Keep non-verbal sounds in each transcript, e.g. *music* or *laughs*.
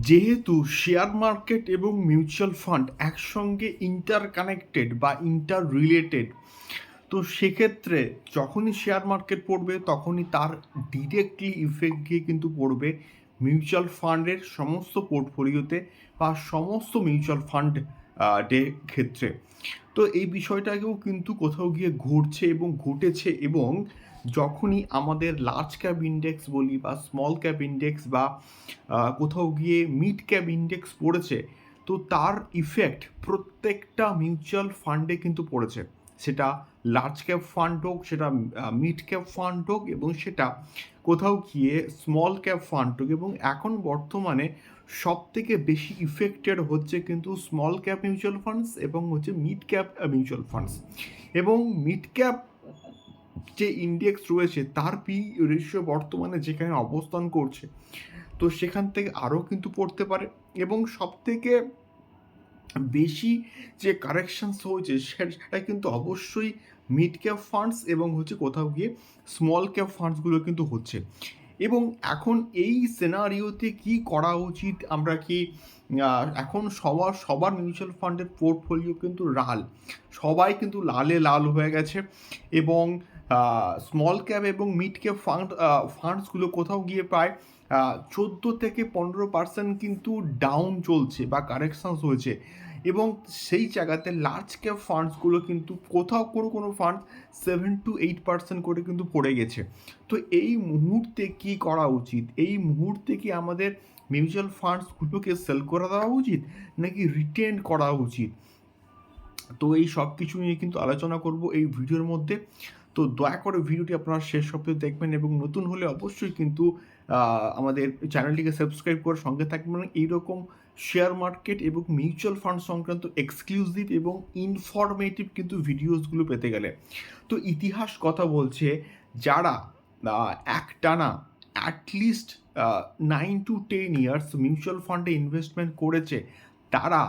যেহেতু share market এবং mutual fund একসঙ্গে ইন্টার কানেক্টেড বা ইন্টার রিলেটেড তো সেক্ষেত্রে যখনই শেয়ার মার্কেট পড়বে, তখনই তার ডিরেক্টলি ইফেক্ট গিয়ে কিন্তু পড়বে মিউচুয়াল ফান্ডের সমস্ত পোর্টফোলিওতে বা সমস্ত মিউচুয়াল ফান্ড ডে ক্ষেত্রে। তো এই বিষয়টাকেও কিন্তু কোথাও গিয়ে ঘটছে এবং ঘটেছে এবং যখনই আমাদের লার্জ ক্যাপ ইন্ডেক্স বলি বা স্মল ক্যাপ ইন্ডেক্স বা কোথাও গিয়ে মিড ক্যাপ ইন্ডেক্স পড়েছে, তো তার ইফেক্ট প্রত্যেকটা মিউচুয়াল ফান্ডে কিন্তু পড়েছে। সেটা লার্জ ক্যাপ ফান্ড হোক, সেটা মিড ক্যাপ ফান্ড হোক এবং সেটা কোথাও গিয়ে স্মল ক্যাপ ফান্ড হোক এবং এখন বর্তমানে সব থেকে বেশি ইফেক্টেড হচ্ছে কিন্তু স্মল ক্যাপ মিউচুয়াল ফান্ডস এবং হচ্ছে মিড ক্যাপ মিউচুয়াল ফান্ডস এবং মিড ক্যাপ যে ইন্ডেক্স রয়েছে, তার পি রেশিও বর্তমানে যেখানে অবস্থান করছে, তো সেখান থেকে আরও কিন্তু পড়তে পারে এবং সব থেকে বেশি যে কারেকশানস হয়েছে সেটা কিন্তু অবশ্যই মিড ক্যাপ ফান্ডস এবং হচ্ছে কোথাও গিয়ে স্মল ক্যাপ ফান্ডসগুলো কিন্তু হচ্ছে। এবং এখন এই সিনারিওতে কি করা উচিত? আমরা কি এখন সবার সবার মিউচুয়াল ফান্ডের পোর্টফোলিও কিন্তু লাল। সবাই কিন্তু লালে লাল হয়ে গেছে এবং স্মল ক্যাপ এবং মিড ক্যাপ ফান্ড ফান্ডসগুলো কোথাও গিয়ে প্রায় চোদ্দ থেকে পনেরো পার্সেন্ট কিন্তু ডাউন চলছে বা কারেকশনস হয়েছে। এবং সেই জায়গাতে লার্জ ক্যাপ ফান্ডসগুলো কিন্তু কোথাও কোনো কোনো fund seven to eight percent করে কিন্তু পড়ে গেছে। তো এই মুহূর্তে কি করা উচিত? এই মুহূর্তে কি আমাদের মিউচুয়াল ফান্ডসগুলোকে সেল করে দেওয়া উচিত, নাকি রিটেন করা উচিত? তো এই সব কিছু নিয়ে কিন্তু আলোচনা করব এই ভিডিওর মধ্যে। তো দয়া করে ভিডিওটি আপনারা শেষ অব্দি দেখবেন এবং নতুন হলে অবশ্যই কিন্তু আমাদের চ্যানেলটিকে সাবস্ক্রাইব করে সঙ্গে থাকবেন। এইরকম শেয়ার মার্কেট এবং মিউচুয়াল ফান্ড সংক্রান্ত এক্সক্লুসিভ এবং ইনফরমেটিভ কিন্তু ভিডিওসগুলো পেতে গেলে। তো ইতিহাস কথা বলছে, যারা একটানা at least nine to ten years mutual ফান্ডে ইনভেস্টমেন্ট করেছে, তারা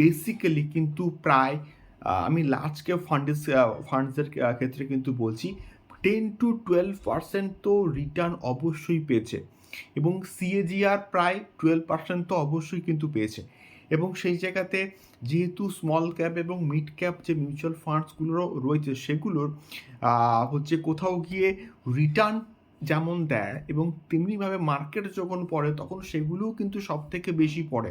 বেসিক্যালি কিন্তু প্রায় আমি লার্জ ক্যাপ ফান্ডেস ফান্ডসের ক্ষেত্রে কিন্তু বলছি টেন টু টুয়েলভ পার্সেন্ট তো রিটার্ন অবশ্যই পেয়েছে এবং সিএজিআর প্রায় টুয়েলভ পার্সেন্ট তো অবশ্যই কিন্তু পেয়েছে। এবং সেই জায়গাতে যেহেতু স্মল ক্যাপ এবং মিড ক্যাপ যে মিউচুয়াল ফান্ডসগুলো রয়েছে সেগুলোর হচ্ছে কোথাও গিয়ে রিটার্ন যেমন দেয় এবং তেমনিভাবে মার্কেট যখন পড়ে তখন সেগুলোও কিন্তু সব থেকে বেশি পড়ে।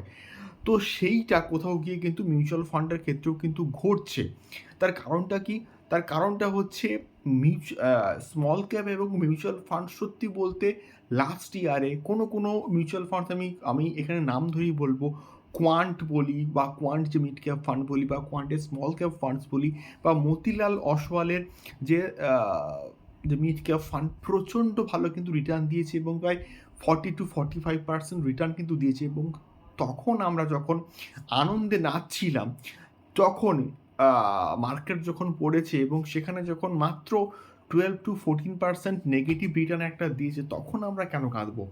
তো সেইটা কোথাও গিয়ে কিন্তু মিউচুয়াল ফান্ডের ক্ষেত্রেও কিন্তু ঘটছে। তার কারণটা কি? তার কারণটা হচ্ছে স্মল ক্যাপ এবং মিউচুয়াল ফান্ড সত্যি বলতে লাস্ট ইয়ারে কোনো কোনো মিউচুয়াল ফান্ড আমি আমি এখানে নাম ধরেই বলব কোয়ান্ট বলি বা কোয়ান্ট যে মিড ক্যাপ ফান্ড বলি বা কোয়ান্টের স্মল ক্যাপ ফান্ডস বলি বা মতিলাল অসওয়ালের যে যে মিড ক্যাপ ফান্ড প্রচণ্ড ভালো কিন্তু রিটার্ন দিয়েছে এবং প্রায় forty to forty five percent return কিন্তু দিয়েছে এবং তখন আমরা যখন আনন্দে নাচছিলাম, তখন মার্কেট যখন পড়েছে এবং সেখানে যখন মাত্র twelve to fourteen percent negative return একটা দিয়েছে, তখন আমরা কেন কাঁদবো?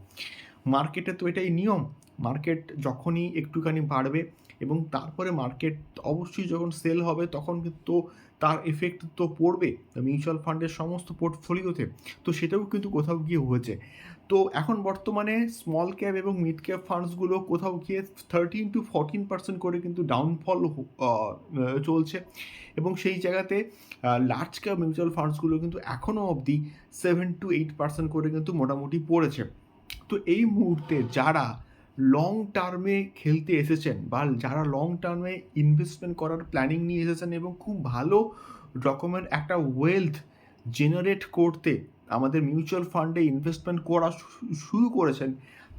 মার্কেটে তো এটাই নিয়ম। মার্কেট যখনই একটুখানি বাড়বে এবং তারপরে মার্কেট অবশ্যই যখন সেল হবে, তখন কিন্তু তার এফেক্ট তো পড়বে মিউচুয়াল ফান্ডের সমস্ত পোর্টফোলিওতে তো। সেটাও কিন্তু কোথাও গিয়ে হয়েছে। তো এখন বর্তমানে স্মল ক্যাপ এবং মিড ক্যাপ ফান্ডসগুলো কোথাও গিয়ে থার্টিন টু ফোরটিন পার্সেন্ট করে কিন্তু ডাউনফল চলছে। এবং সেই জায়গাতে লার্জ ক্যাপ মিউচুয়াল ফান্ডসগুলো কিন্তু এখনও অবধি সেভেন টু এইট পার্সেন্ট করে কিন্তু মোটামুটি পড়েছে। তো এই মুহূর্তে যারা লং টার্মে খেলতে এসেছেন বা যারা লং টার্মে ইনভেস্টমেন্ট করার প্ল্যানিং নিয়ে এসেছেন এবং খুব ভালো রকমের একটা ওয়েলথ জেনারেট করতে আমাদের মিউচুয়াল ফান্ডে ইনভেস্টমেন্ট করা শুরু করেছেন,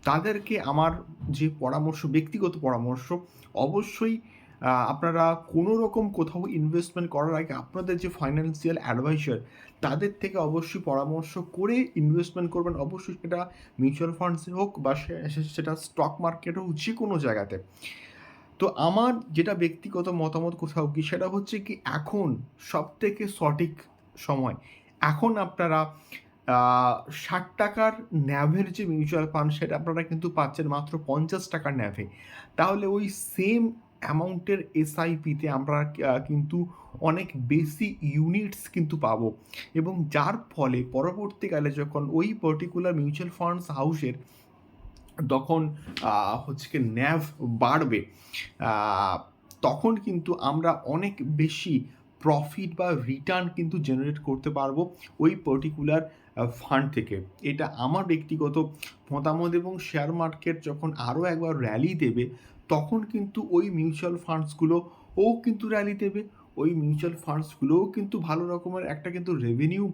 তাদেরকে আমার যে পরামর্শ, ব্যক্তিগত পরামর্শ, অবশ্যই আপনারা কোনো রকম কোথাও ইনভেস্টমেন্ট করার আগে আপনাদের যে ফাইন্যান্সিয়াল অ্যাডভাইসার তাদের থেকে অবশ্যই পরামর্শ করে ইনভেস্টমেন্ট করবেন। অবশ্যই সেটা মিউচুয়াল ফান্ডসে হোক বা সেটা স্টক মার্কেট হোক, যে কোনো জায়গাতে। তো আমার যেটা ব্যক্তিগত মতামত কোথাও কি, সেটা হচ্ছে কি এখন সব থেকে সঠিক সময়। এখন আপনারা ষাট টাকার ন্যাভের যে মিউচুয়াল ফান্ড সেটা আপনারা কিন্তু পাচ্ছেন মাত্র পঞ্চাশ টাকার ন্যাভে। তাহলে ওই সেম অ্যামাউন্টের এসআইপিতে আমরা কিন্তু অনেক বেশি ইউনিটস কিন্তু পাবো। এবং যার ফলে পরবর্তীকালে যখন ওই পার্টিকুলার মিউচুয়াল ফান্ডস হাউসের তখন হচ্ছে কি ন্যাভ বাড়বে তখন কিন্তু আমরা অনেক বেশি প্রফিট বা রিটার্ন কিন্তু জেনারেট করতে পারব ওই পার্টিকুলার ফান্ড থেকে। এটা আমার ব্যক্তিগত মতামত এবং শেয়ার মার্কেট যখন আরও একবার র্যালি দেবে, তখন কিন্তু ওই মিউচুয়াল ফান্ডসগুলো ও কিন্তু র্যালি দেবে। ওই মিউচুয়াল ফান্ডসগুলোও কিন্তু ভালো রকমের একটা কিন্তু রেভিনিউ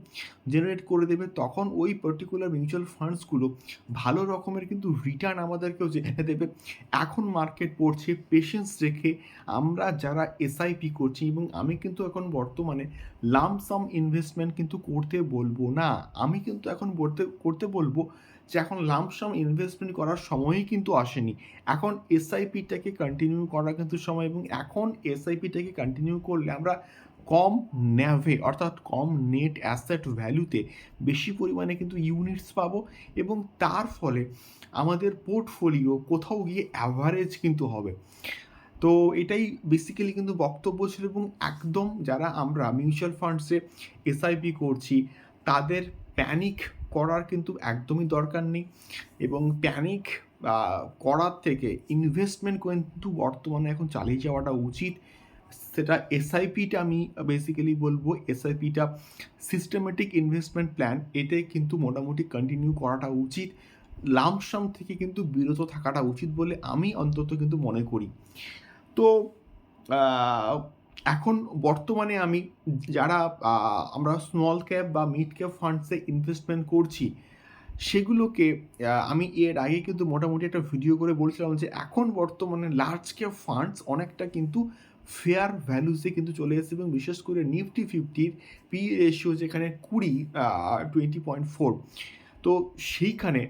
জেনারেট করে দেবে। তখন ওই পার্টিকুলার মিউচুয়াল ফান্ডসগুলো ভালো রকমের কিন্তু রিটার্ন আমাদেরকেও জেনে *laughs* দেবে। এখন মার্কেট পড়ছে পেশেন্স রেখে আমরা যারা এসআইপি করছি এবং আমি কিন্তু এখন বর্তমানে লামসাম ইনভেস্টমেন্ট কিন্তু করতে বলব না। আমি কিন্তু এখন বলতে, করতে বলব যে এখন লামসাম ইনভেস্টমেন্ট করার সময়ই কিন্তু আসেনি। এখন এসআইপিটাকে কন্টিনিউ করার কিন্তু সময় এবং এখন এসআইপিটাকে কন্টিনিউ করলে আমরা কম ন্যাভে, অর্থাৎ কম নেট অ্যাসেট ভ্যালুতে বেশি পরিমাণে কিন্তু ইউনিটস পাবো এবং তার ফলে আমাদের পোর্টফোলিও কোথাও গিয়ে অ্যাভারেজ কিন্তু হবে। তো এটাই বেসিক্যালি কিন্তু বক্তব্য ছিল এবং একদম যারা আমরা মিউচুয়াল ফান্ডসে এসআইপি করছি, তাদের প্যানিক করার কিন্তু একদমই দরকার নেই এবং প্যানিক করার থেকে ইনভেস্টমেন্ট কিন্তু বর্তমানে এখন চালিয়ে যাওয়াটা উচিত। সেটা এসআইপিটা আমি বেসিক্যালি বলব এসআইপিটা সিস্টেমেটিক ইনভেস্টমেন্ট প্ল্যান এতে কিন্তু মোটামুটি কন্টিনিউ করাটা উচিত। লামসাম থেকে কিন্তু বিরত থাকাটা উচিত বলে আমি অন্তত কিন্তু মনে করি। তো এখন বর্তমানে আমি যারা আমরা স্মল ক্যাপ বা মিড ক্যাপ ফান্ডসে ইনভেস্টমেন্ট করছি, সেগুলোকে আমি এর আগে কিন্তু মোটামুটি একটা ভিডিও করে বলছিলাম যে এখন বর্তমানে লার্জ ক্যাপ ফান্ডস অনেকটা কিন্তু ফেয়ার ভ্যালুসে কিন্তু চলে এসেছে এবং বিশেষ করে নিফটি ফিফটির পি রেশিও যেখানে কুড়ি টোয়েন্টি পয়েন্ট ফোর তো সেইখানে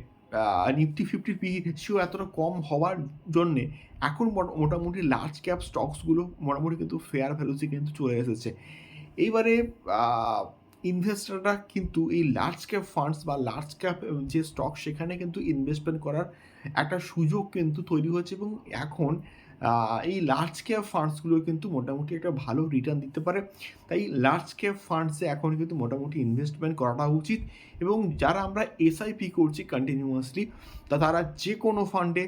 নিফটি ফিফটির পি রেশিও এতটা কম হওয়ার জন্যে এখন মোট- মোটামুটি লার্জ ক্যাপ স্টকসগুলো মোটামুটি কিন্তু ফেয়ার ভ্যালুসে কিন্তু চলে এসেছে। এইবারে ইনভেস্টাররা কিন্তু এই লার্জ ক্যাপ ফান্ডস বা লার্জ ক্যাপ যে স্টক সেখানে কিন্তু ইনভেস্টমেন্ট করার একটা সুযোগ কিন্তু তৈরি হয়েছে এবং এখন এই লার্জ ক্যাপ ফান্ডসগুলো কিন্তু মোটামুটি একটা ভালো রিটার্ন দিতে পারে। তাই লার্জ ক্যাপ ফান্ডসে এখন কিন্তু মোটামুটি ইনভেস্টমেন্ট করাটা উচিত এবং যারা আমরা এসআইপি করছি কন্টিনিউয়াসলি তা তারা যে কোনো ফান্ডে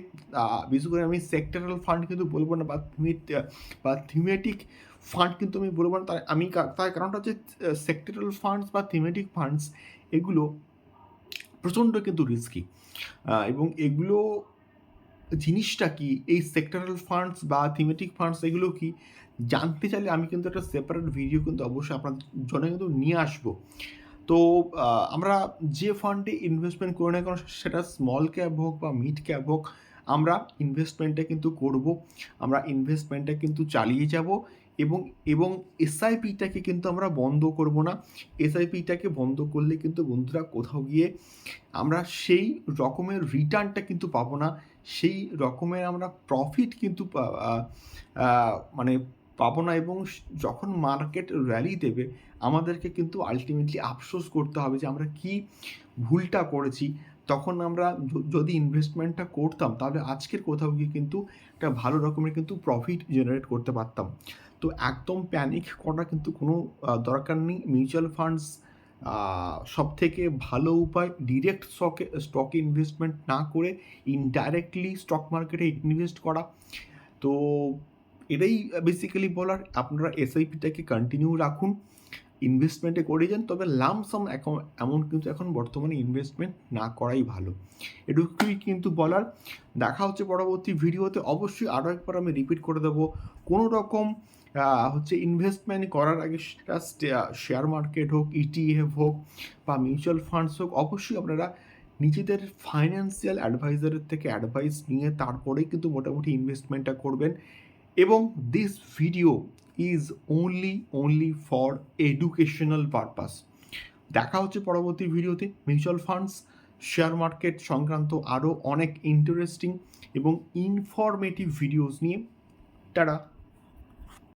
বিশেষ করে আমি সেক্টরাল ফান্ড কিন্তু বলব না বা বা থিমেটিক ফান্ড কিন্তু আমি বলব না। তার আমি তার কারণটা হচ্ছে সেক্টরাল ফান্ডস বা থিমেটিক ফান্ডস এগুলো প্রচণ্ড কিন্তু রিস্কি এবং এগুলো জিনিসটা কি? এই সেক্টরাল ফান্ডস বা থিমেটিক ফান্ডস এগুলো কি? জানতে চাইলে আমি কিন্তু একটা সেপারেট ভিডিও কিন্তু অবশ্যই আপনার জন্য কিন্তু নিয়ে আসব। তো আমরা যে ফান্ডে ইনভেস্টমেন্ট করি না কেন, সেটা স্মল ক্যাব হোক বা মিড ক্যাব হোক, আমরা ইনভেস্টমেন্টটা কিন্তু করব। আমরা ইনভেস্টমেন্টটা কিন্তু চালিয়ে যাব। এবং এবং এসআইপিটাকে কিন্তু আমরা বন্ধ করব না। এসআইপিটাকে বন্ধ করলে কিন্তু বন্ধুরা কোথাও গিয়ে আমরা সেই রকমের রিটার্নটা কিন্তু পাবো না। সেই রকমের আমরা প্রফিট কিন্তু মানে পাবো না এবং যখন মার্কেট র্যালি দেবে, আমাদেরকে কিন্তু আলটিমেটলি আফসোস করতে হবে যে আমরা কি ভুলটা করেছি। তখন আমরা যদি ইনভেস্টমেন্টটা করতাম, তাহলে আজকের কোথাও গিয়ে কিন্তু একটা ভালো রকমের কিন্তু প্রফিট জেনারেট করতে পারতাম। তো একদম প্যানিক করা কিন্তু কোনো দরকার নেই। মিউচুয়াল ফান্ডস সব থেকে ভালো উপায় ডিরেক্ট স্টকে স্টকে ইনভেস্টমেন্ট না করে ইনডাইরেক্টলি স্টক মার্কেটে ইনভেস্ট করা। তো এটাই বেসিক্যালি বলার। আপনারা এসআইপিটাকে কন্টিনিউ রাখুন। ইনভেস্টমেন্টে করে যান। তবে লামসাম এমন কিন্তু এখন বর্তমানে ইনভেস্টমেন্ট না করাই ভালো। এটুকুই কিন্তু বলার। দেখা হচ্ছে পরবর্তী ভিডিওতে অবশ্যই আরও একবার আমি রিপিট করে দেবো। কোনো রকম হচ্ছে ইনভেস্টমেন্ট করার আগে সেটা শেয়ার মার্কেট হোক ইটিএফ হোক বা মিউচুয়াল ফান্ডস হোক, অবশ্যই আপনারা নিজেদের ফাইন্যান্সিয়াল অ্যাডভাইজারের থেকে অ্যাডভাইস নিয়ে তারপরেই কিন্তু মোটামুটি ইনভেস্টমেন্টটা করবেন। এবং this video is only only for educational purpose দেখা হচ্ছে পরবর্তী ভিডিওতে মিউচুয়াল ফান্ডস শেয়ার মার্কেট সংক্রান্ত আরও অনেক ইন্টারেস্টিং এবং ইনফরমেটিভ ভিডিওস নিয়ে। তারা